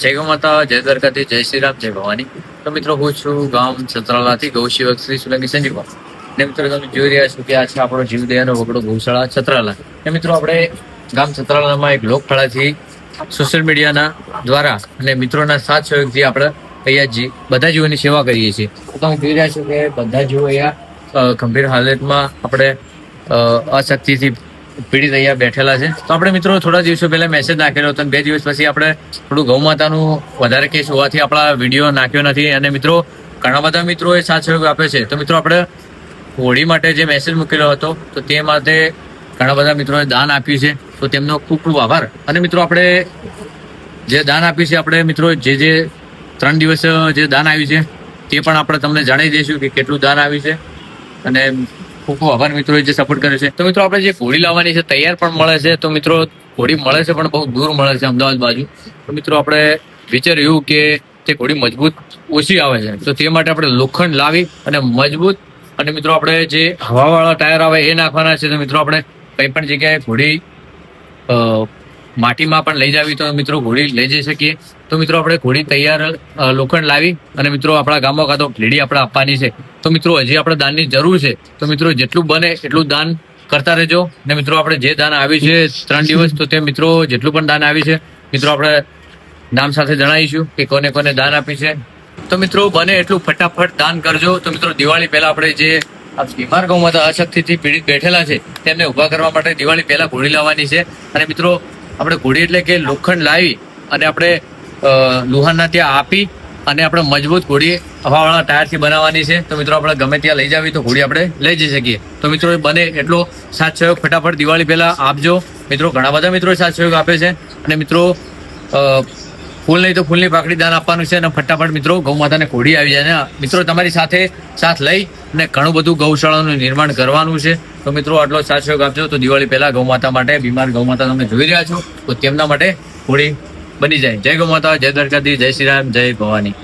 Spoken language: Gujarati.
જય માતા, જય દ્વારકાથી જય શ્રી રામ, જય ભવાની. તો મિત્રો, હું છું ગામ છત્રાલાથી ગૌશિવક શ્રી સુલંગી સંજીવા. ને મિત્રો, તમે જોઈ રહ્યા છો કે આ છે આપણો જીવદયાનો વગડો ગૌશાળા છત્રાલા. ને મિત્રો, આપણે ગામ છત્રાલામાં એક લોકફળાથી સોશિયલ મીડિયાના દ્વારા અને મિત્રોના સાથ સહયોગથી આપણે અહીંયા જી, બધા જીવોની સેવા કરીએ છીએ. તો તમે જોઈ રહ્યા છો કે બધા જીવો અહીંયા ગંભીર હાલતમાં આપણે અશક્તિથી પીડિત અહીંયા બેઠેલા છે. તો આપણે મિત્રો થોડા દિવસો પહેલા મેસેજ નાખેલો હતો બે દિવસ પછી આપણે થોડું ગૌ માતાનું વધારે કેસ હોવાથી આપણા વીડિયો નાખ્યો નથી. અને મિત્રો, ઘણા બધા મિત્રોએ સાથ સહયોગ આપે છે. તો મિત્રો, આપણે હોળી માટે જે મેસેજ મૂકેલો હતો, તો તે માટે ઘણા બધા મિત્રોએ દાન આપ્યું છે. તો તેમનો ખૂબ ખૂબ આભાર. અને મિત્રો, આપણે જે દાન આપ્યું છે, આપણે મિત્રો, જે જે ત્રણ દિવસ જે દાન આવ્યું છે, તે પણ આપણે તમને જણાવી દઈશું કે કેટલું દાન આવ્યું છે. અને ખૂબ આભાર મિત્રો જે સપોર્ટ કરે છે. તો મિત્રો આપણે જે ઘોડી લાવવાની છે, તૈયાર પણ મળે છે. તો મિત્રો ઘોડી મળે છે પણ બહુ દૂર મળે છે અમદાવાદ બાજુ. તો મિત્રો આપણે વિચાર્યું કે તે ઘોડી મજબૂત ઓછી આવે છે. તો તે માટે આપણે લોખંડ લાવી અને મજબૂત અને મિત્રો આપણે જે હવાવાળા ટાયર આવે એ નાખવાના છે. તો મિત્રો આપણે કંઈ પણ જગ્યાએ ઘોડી માટીમાં પણ લઈ જાવી તો મિત્રો ઘોડી લઈ જઈ શકીએ. તો મિત્રો આપણે ઘોડી તૈયાર લોખંડ લાવી અને મિત્રો આપણા ગામમાં કાં તો ભેડી આપણે આપવાની છે. તો મિત્રો હજી આપણે દાનની જરૂર છે. તો મિત્રો જેટલું બને એટલું દાન કરતા રહેજો. ને મિત્રો આપણે જે દાન આવ્યું છે ત્રણ દિવસ, તો તે મિત્રો જેટલું પણ દાન આવ્યું છે, મિત્રો આપણે નામ સાથે જણાવીશું કે કોને કોને દાન આપ્યું છે. તો મિત્રો બને એટલું ફટાફટ દાન કરજો. તો મિત્રો દિવાળી પહેલા આપણે જે બીમાર ગૌમાતા અશક્તિથી પીડિત બેઠેલા છે, તેમને ઊભા કરવા માટે દિવાળી પહેલા ઘોડી લાવવાની છે. અને મિત્રો આપણે ઘોડી એટલે કે લોખંડ લાવી અને આપણે લુહારના ત્યાં આપી અને આપણે મજબૂત ઘોડી હવાવાળા ટાયરથી બનાવવાની છે. તો મિત્રો આપણે ગમે ત્યાં લઈ જાવી તો ઘોડી આપણે લઈ જઈ શકીએ. તો મિત્રો બને એટલો સાથ સહયોગ ફટાફટ દિવાળી પહેલાં આપજો. મિત્રો ઘણા બધા મિત્રો સાથ સહયોગ આપે છે. અને મિત્રો ફૂલ નહીં તો ફૂલની પાકડી દાન આપવાનું છે અને ફટાફટ મિત્રો ગૌ માતાને કોડી આવી જાય. મિત્રો તમારી સાથે સાથ લઈ અને ઘણું બધું ગૌશાળાનું નિર્માણ કરવાનું છે. તો મિત્રો આટલો સાચો આપજો તો દિવાળી પહેલા ગૌ માતા માટે, બીમાર ગૌ માતા તમે જોઈ રહ્યા છો. તો તેમના માટે કોડી બની જાય. જય ગૌ માતા જય દ્વારકાધીશ, જય શ્રી રામ, જય ભવાની.